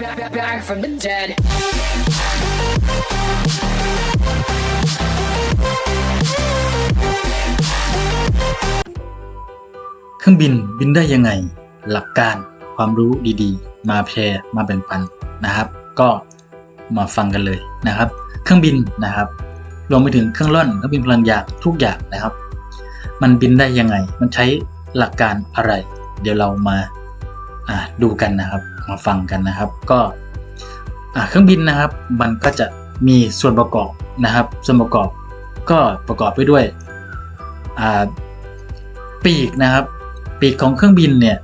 back, back, back from the dead. เครื่องบินบินได้ยังไง หลักการความรู้ดีๆ มาแชร์มาแบ่งปันนะครับ ก็มาฟังกันเลยนะครับ เครื่องบินนะครับรวมไปถึงเครื่องล่อนเครื่องบินพลังยางทุกอย่างนะครับ มันบินได้ยังไง มันใช้หลักการอะไร เดี๋ยวเรามาดูกันนะครับ มาฟังกันนะครับ ก็เครื่องบินนะครับ มันก็จะมีส่วนประกอบนะครับ ส่วนประกอบก็ประกอบไปด้วยปีกนะครับ ปีกของเครื่องบินเนี่ย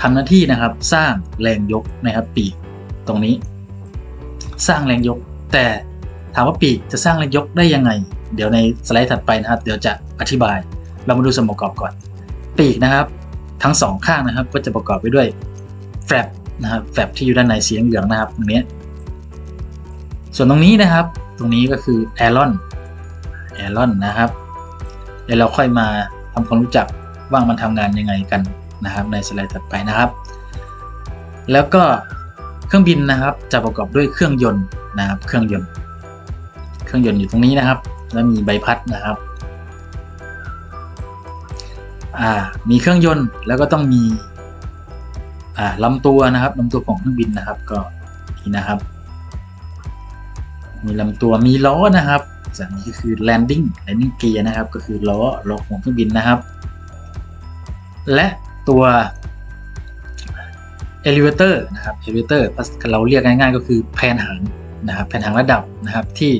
ทำหน้าที่นะครับ สร้างแรงยกนะครับ ปีกตรงนี้ สร้างแรงยก แต่ถามว่าปีกจะสร้างแรงยกได้ยังไง เดี๋ยวในสไลด์ถัดไปนะครับ เดี๋ยวจะอธิบาย เรามาดูส่วนประกอบก่อน ปีกนะครับ ทั้งสองข้างนะครับ ก็จะประกอบไปด้วย แฟลปนะครับแฟลปที่อยู่ด้านในสีเหลืองนะครับตรงนี้ส่วนตรงนี้นะครับ ตรงนี้ก็คือแอรอนแอรอนนะครับเดี๋ยวเราค่อยมาทำความรู้จักว่ามันทำงานยังไงกันนะครับ ในสไลด์ถัดไปนะครับ แล้วก็เครื่องบินนะครับจะประกอบด้วยเครื่องยนต์นะครับเครื่องยนต์ เครื่องยนต์อยู่ตรงนี้นะครับ แล้วมีใบพัดนะครับอ่ามีเครื่องยนต์แล้วก็ต้องมี อ่าลำตัวนะครับลำตัวของเครื่องบินนะครับก็นี่นะครับ มีลำตัวมีล้อนะครับส่วนนี้ก็คือ landing landing gear นะครับ ก็คือล้อล้อของเครื่องบินนะครับ และตัว elevator นะครับ elevator เราเรียกง่ายๆ ก็คือแผนหางนะครับแผนหางระดับนะครับที่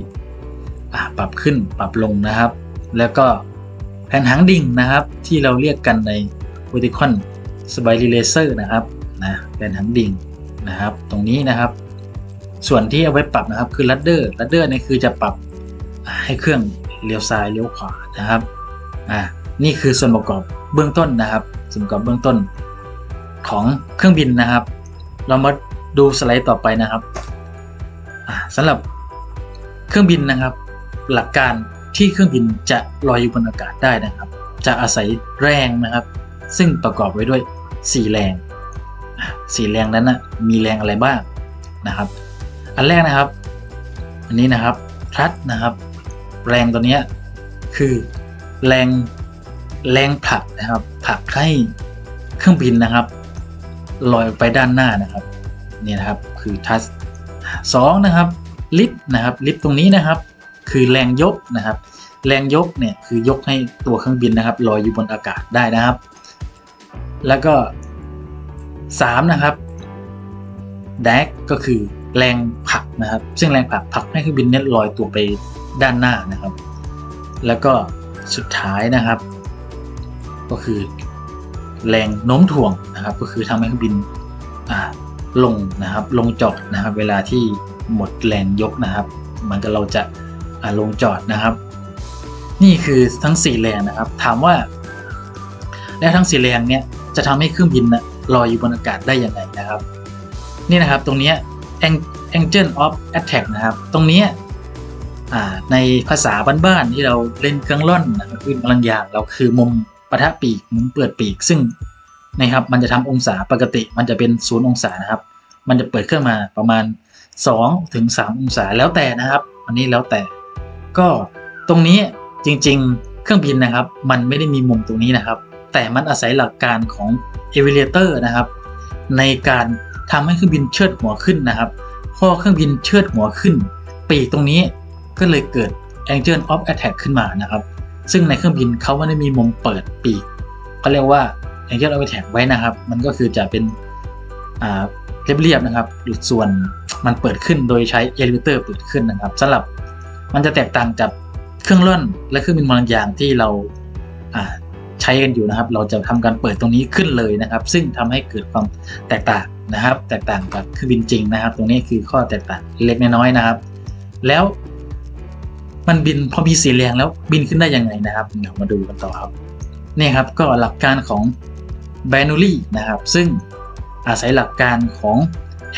ปรับขึ้นปรับลงนะครับ แล้วก็แผนหางดิ่งนะครับ ที่เราเรียกกันใน vertical stabilizer นะครับ นะแผนหางดิ่งนะครับ ตรงนี้นะครับ ส่วนที่เอาไว้ปรับนะครับคือ ladder ladder นี่คือจะปรับให้เครื่องเลี้ยวซ้ายเลี้ยวขวานะครับอ่านี่คือส่วนประกอบเบื้องต้นนะครับ ส่วนประกอบเบื้องต้นของเครื่องบินนะครับ เรามาดูสไลด์ต่อไปนะครับอ่าสำหรับเครื่องบินนะครับ หลักการที่เครื่องบินจะลอยอยู่บนอากาศได้นะครับ จะอาศัยแรงนะครับ ซึ่งประกอบไว้ด้วย 4 แรง สีแรงนั้นนะมีแรงอะไรบ้างนะครับ อันแรกนะครับ อันนี้นะครับพลัดนะครับ แรงตัวนี้คือแรงแรงผลักนะครับผลักให้เครื่องบินนะครับลอยไปด้านหน้านะครับนี่นะครับคือทัสสองนะครับลิฟต์นะครับลิฟต์ตรงนี้นะครับคือแรงยกนะครับ แรงยกเนี่ยคือยกให้ตัวเครื่องบินนะครับลอยอยู่บนอากาศได้นะครับ แล้วก็ สามนะครับแดกก็คือแรงผลักนะครับ ซึ่งแรงผลักผลักให้เครื่องบินเนี่ยลอยตัวไปด้านหน้านะครับ แล้วก็สุดท้ายนะครับ ก็คือแรงโน้มถ่วงนะครับ ก็คือทำให้เครื่องบินอ่าลงนะครับ ลงจอดนะครับ เวลาที่หมดแรงยกนะครับ เหมือนกับเราจะอ่าลงจอดนะครับ นี่คือทั้งสี่แรงนะครับ ถามว่า แล้วทั้งสี่แรงเนี่ยจะทำให้เครื่องบินนะ ลอยอยู่บนอากาศได้ยังไงนะครับ นี่นะครับตรงนี้ Ang- Angle of Attack นะครับ ตรงนี้ในภาษาบ้านๆที่เราเล่นเครื่องล่อนนะครับขึ้นพลังยางเราคือมุมปะทะปีกมุมเปิดปีก ซึ่งนะครับ มันจะทำองศาปกติ มันจะเป็นศูนย์องศานะครับ มันจะเปิดเครื่องมาประมาณ2ถึง3องศาแล้วแต่นะครับ อันนี้แล้วแต่ ก็ตรงนี้จริง ๆ เครื่องบินนะครับ มันไม่ได้มีมุมตรงนี้นะครับ แต่มันอาศัยหลักการของ e v a l u a t o r นะครับ ในการทำให้เครื่องบินเชิดหัวขึ้นนะครับพอเครื่องบินเชิดหัวขึ้น ปีกตรงนี้ก็เลยเกิด Angle of Attack ขึ้นมานะครับ ซึ่งในเครื่องบินเขาไม่ได้มีมุมเปิดปีกเขาเรียกว่า Angle of Attack ไว้นะครับ มันก็คือจะเป็นเรียบๆนะครับส่วนมันเปิดขึ้นโดยใช้ elevator เปิดขึ้นนะครับสำหรับมันจะแตกต่างจากเครื่องร่อนและเครื่องบินพลังยางที่เราา ช้กันอยู่นะครับ เราจะทำการเปิดตรงนี้ขึ้นเลยนะครับ ซึ่งทำให้เกิดความแตกต่างนะครับ แตกต่างกับเครื่องบินจริงนะครับ ตรงนี้คือข้อแตกต่างเล็กน้อยนะครับ แล้วมันบินพอมีสีแรงแล้วบินขึ้นได้ยังไงนะครับเดี๋ยวมาดูกันต่อครับนี่ครับก็หลักการของ b a n u l y นะครับ ซึ่งอาศัยหลักการของ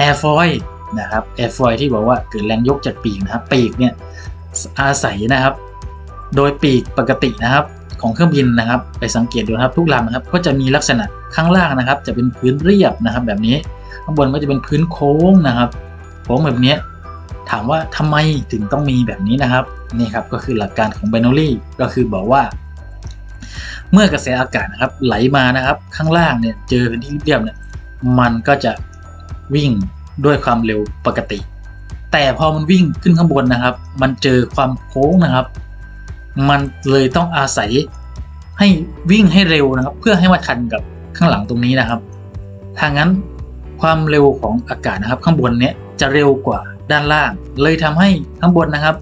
airfoil นะครับ airfoil ที่บอกว่าเกิดแรงยกจากปีกนะครับ ปีกเนี่ยอาศัยนะครับ โดยปีกปกตินะครับ ของเครื่องบินนะครับ ไปสังเกตดูครับทุกลำนะครับก็จะมีลักษณะข้างล่างนะครับ จะเป็นพื้นเรียบนะครับ แบบนี้ข้างบนก็จะเป็นพื้นโค้งนะครับโค้งแบบนี้ถามว่าทำไมถึงต้องมีแบบนี้นะครับนี่ครับก็คือหลักการของ b บ n a r y ก็คือบอกว่า เมื่อกระแสอากาศนะครับ ไหลมานะครับ ข้างล่างเนี่ยเจอเป็นที่เรียบเนี่ยมันก็จะวิ่งด้วยความเร็วปกติ แต่พอมันวิ่งขึ้นข้างบนนะครับ มันเจอความโค้งนะครับ มันเลยต้องอาศัยให้วิ่งให้เร็วนะครับ เพื่อให้มาทันกับข้างหลังตรงนี้นะครับทางนั้นความเร็วของอากาศนะครับ ข้างบนเนี้ยจะเร็วกว่าด้านล่าง เลยทำให้ข้างบนนะครับ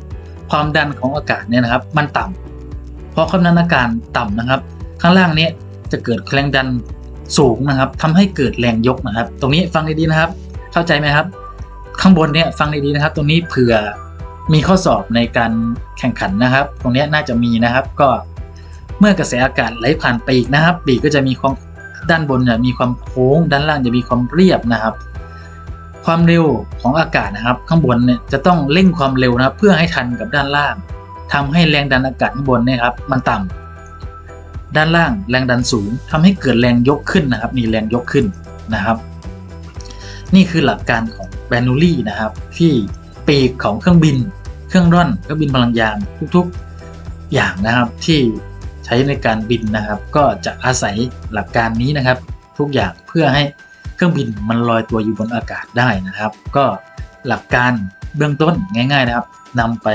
ความดันของอากาศเนี่ยนะครับ มันต่ำเพราะความดันอากาศต่ำนะครับ ข้างล่างเนี้ยจะเกิดแรงดันสูงนะครับทำให้เกิดแรงยกนะครับ ตรงนี้ฟังดีๆนะครับ เข้าใจไหมครับ ข้างบนเนี่ยฟังดีๆนะครับ ตรงนี้เผื่อ มีข้อสอบในการแข่งขันนะครับ ตรงนี้น่าจะมีนะครับ ก็เมื่อกระแสอากาศไหลผ่านปีกนะครับ ปีกก็จะมีความด้านบนเนี่ยมีความโค้ง ด้านล่างจะมีความเรียบนะครับ ความเร็วของอากาศนะครับ ข้างบนเนี่ยจะต้องเร่งความเร็วนะครับเพื่อให้ทันกับด้านล่างทำให้แรงดันอากาศข้างบนเนี่ยครับ มันต่ำด้านล่างแรงดันสูงทำให้เกิดแรงยกขึ้นนะครับมีแรงยกขึ้นนะครับ นี่คือหลักการของแบนูลี่นะครับที่ ปีกของเครื่องบิน เครื่องร่อนเครื่องบินพลังยางทุกๆอย่างนะครับที่ใช้ในการบินนะครับ ก็จะอาศัยหลักการนี้นะครับ ทุกอย่างเพื่อให้เครื่องบินมันลอยตัวอยู่บนอากาศได้นะครับ ก็หลักการเบื้องต้นง่าย ๆนะครับนำไป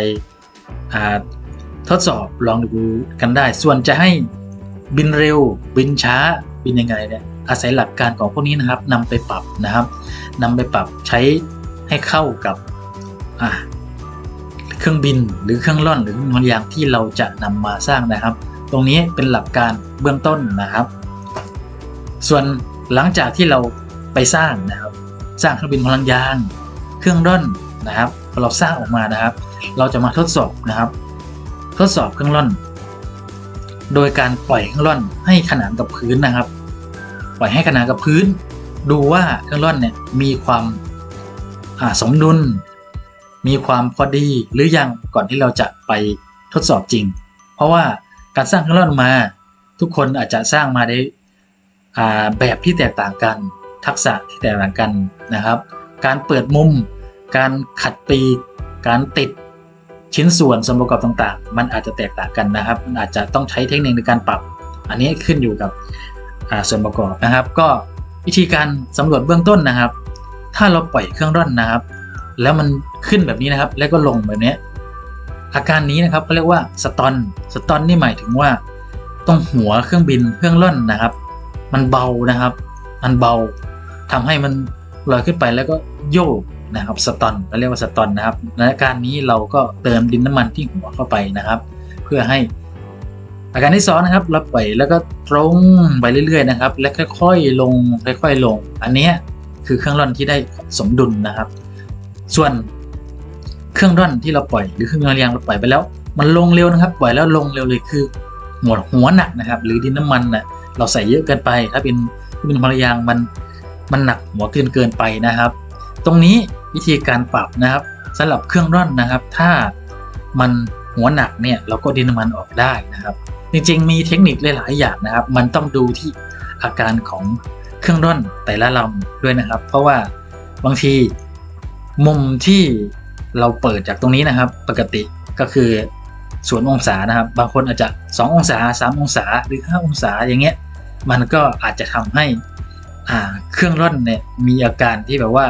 ทดสอบลองดูกันได้ ส่วนจะให้บินเร็ว บินช้าบินยังไงเนี่ยอาศัยหลักการของพวกนี้นะครับนำไปปรับนะครับนำไปปรับใช้ให้เข้ากับ เครื่องบินหรือเครื่องร่อนหรือมันยางที่เราจะนำมาสร้างนะครับ ตรงนี้เป็นหลักการเบื้องต้นนะครับ ส่วนหลังจากที่เราไปสร้างนะครับ สร้างเครื่องบินพลังยางเครื่องร่อนนะครับพอเราสร้างออกมานะครับ เราจะมาทดสอบนะครับ ทดสอบเครื่องร่อน โดยการปล่อยเครื่องร่อนให้ขนานกับพื้นนะครับ ปล่อยให้ขนานกับพื้น ดูว่าเครื่องร่อนเนี่ยมีความสมดุล มีความพอดีหรือยังก่อนที่เราจะไปทดสอบจริง เพราะว่าการสร้างเครื่องร่อนมา ทุกคนอาจจะสร้างมาได้แบบที่แตกต่างกัน ทักษะที่แตกต่างกันนะครับ การเปิดมุม การขัดปีการติดชิ้นส่วนส่วนประกอบต่างๆ มันอาจจะแตกต่างกันนะครับ มันอาจจะต้องใช้เทคนิคในการปรับ อันนี้ขึ้นอยู่กับส่วนประกอบนะครับ ก็วิธีการสำรวจเบื้องต้นนะครับ ถ้าเราปล่อยเครื่องร่อนนะครับ แล้วมัน ขึ้นแบบนี้นะครับ แล้วก็ลงแบบนี้ อาการนี้นะครับเขาเรียกว่าสตอนสตอนนี่หมายถึงว่า ตรงหัวเครื่องบินเครื่องร่อนนะครับ มันเบานะครับ มันเบาทำให้มันลอยขึ้นไปแล้วก็โยกนะครับสตอนเราเรียกว่าสตอนนะครับในอาการนี้เราก็เติมดินน้ำมันที่หัวเข้าไปนะครับ เพื่อให้อาการที่สองนะครับเราปล่อยแล้วก็ตรงไปเรื่อยๆนะครับ และค่อยๆลงค่อยๆลง อันนี้คือเครื่องร่อนที่ได้สมดุลนะครับ ส่วน เครื่องร่อนที่เราปล่อยหรือเครื่องยางเราปล่อยไปแล้ว มันลงเร็วนะครับ ปล่อยแล้วลงเร็วเลยคือหัวหัวหนักนะครับ หรือดินน้ำมันน่ะเราใส่เยอะเกินไป ถ้าเป็นเป็นพลยางมันมันหนักหัวเกินเกินไปนะครับ ตรงนี้วิธีการปรับนะครับสำหรับเครื่องร่อนนะครับ ถ้ามันหัวหนักเนี่ยเราก็ดินน้ำมันออกได้นะครับ จริงๆ มีเทคนิคหลายๆอย่างนะครับ มันต้องดูที่อาการของเครื่องร่อนแต่ละลำด้วยนะครับ เพราะว่าบางทีมุมที่ เราเปิดจากตรงนี้นะครับ ปกติก็คือศูนย์องศานะครับ บางคนอาจจะ 2 องศา 3 องศาหรือ 5 องศาอย่างเงี้ยมันก็อาจจะทำให้อ่าเครื่องร่อนเนี่ยมีอาการที่แบบว่า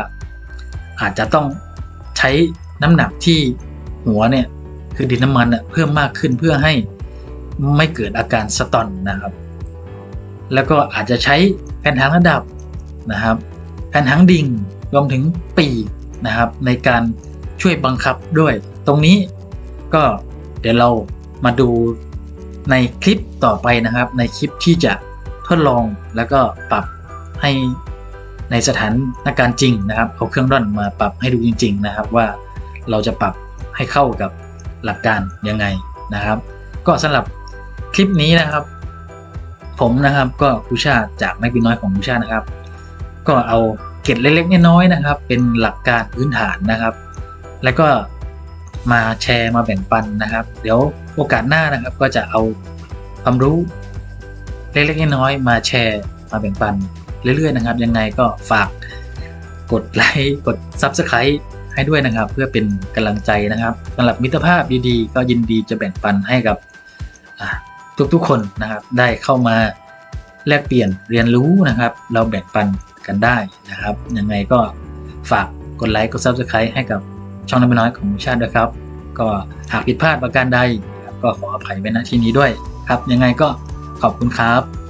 อาจจะต้องใช้น้ำหนักที่หัวเนี่ยคือดินน้ำมันเน่ะเพิ่มมากขึ้นเพื่อให้ไม่เกิดอาการสตอนนะครับ แล้วก็อาจจะใช้แผ่นหางระดับนะครับ แผ่นหางดิ่งรวมถึงปีกนะครับ ในการ ช่วยบังคับด้วย ตรงนี้ก็เดี๋ยวเรามาดูในคลิปต่อไปนะครับ ในคลิปที่จะทดลองแล้วก็ปรับให้ในสถานการณ์จริงนะครับเอาเครื่องร่อนมาปรับให้ดูจริง ๆ นะครับ ว่าเราจะปรับให้เข้ากับหลักการยังไงนะครับ ก็สำหรับคลิปนี้นะครับ ผมนะครับก็ครูชาจากนักบินน้อยของครูชานะครับ ก็เอาเกร็ดเล็กๆน้อยๆนะครับ เป็นหลักการพื้นฐานนะครับ แล้วก็มาแชร์มาแบ่งปันนะครับ เดี๋ยวโอกาสหน้านะครับก็จะเอาความรู้เล็กๆน้อยๆมาแชร์มาแบ่งปันเรื่อยๆนะครับ ยังไงก็ฝากกดไลค์กด Subscribe ให้ด้วยนะครับ เพื่อเป็นกำลังใจนะครับสำหรับมิตรภาพดีๆ ก็ยินดีจะแบ่งปันให้กับทุกๆคนนะครับ ได้เข้ามาแลกเปลี่ยนเรียนรู้นะครับ เราแบ่งปันกันได้นะครับ ยังไงก็ฝากกดไลค์กด Subscribe ให้กับ ช่องน้ำน้อยของชาติด้วยครับ ก็หากผิดพลาดประการใดก็ขออภัยไว้ณที่นี้ด้วยครับ ยังไงก็ขอบคุณครับ